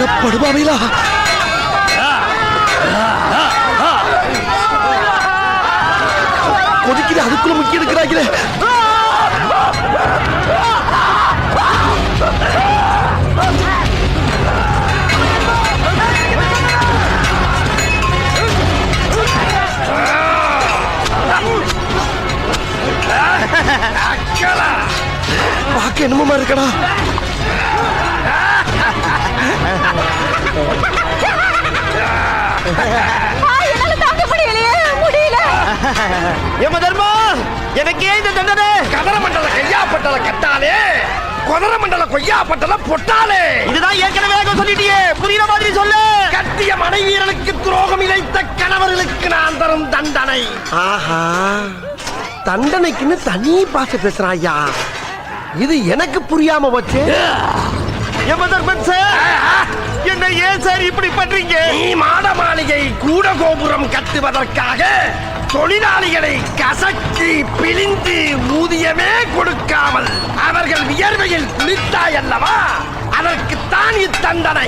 அட கொதிக்கிற அதுக்குள்ள முக்கிய எடுக்கிறாங்களே பார்க்க என்னமோ இருக்கடா? என்னால தாங்க முடியலையே முடியல. தர்மா? எனக்கே இந்த தண்டனை? கதற மண்டல கையா பட்டல கட்டாலே கொதற மண்டல கொய்யா பட்டல. பொட்டாலே இதுதான் ஏற்கனவே சொல்லிட்டியே. புரியுற மாதிரி சொல்லு. கட்டிய மனைவியர்களுக்கு துரோகம் இழைத்த கணவர்களுக்கு நான் தரும் தண்டனை. ஆஹா. தண்டனைக்குன்னு தனி பாச பேசுறான் ஐயா. இது எனக்கு புரியாம வச்சு என்ன ஏன் சார்? இப்படி பண்றீங்க? நீ மாட மாளிகை கூட கோபுரம் கட்டுவதற்காக தொழிலாளிகளை கசக்கி பிழிந்து ஊதியமே கொடுக்காமல் அவர்கள் வியர்வையில் குளித்தாய் அல்லவா? அதற்குத்தான் இத்தண்டனை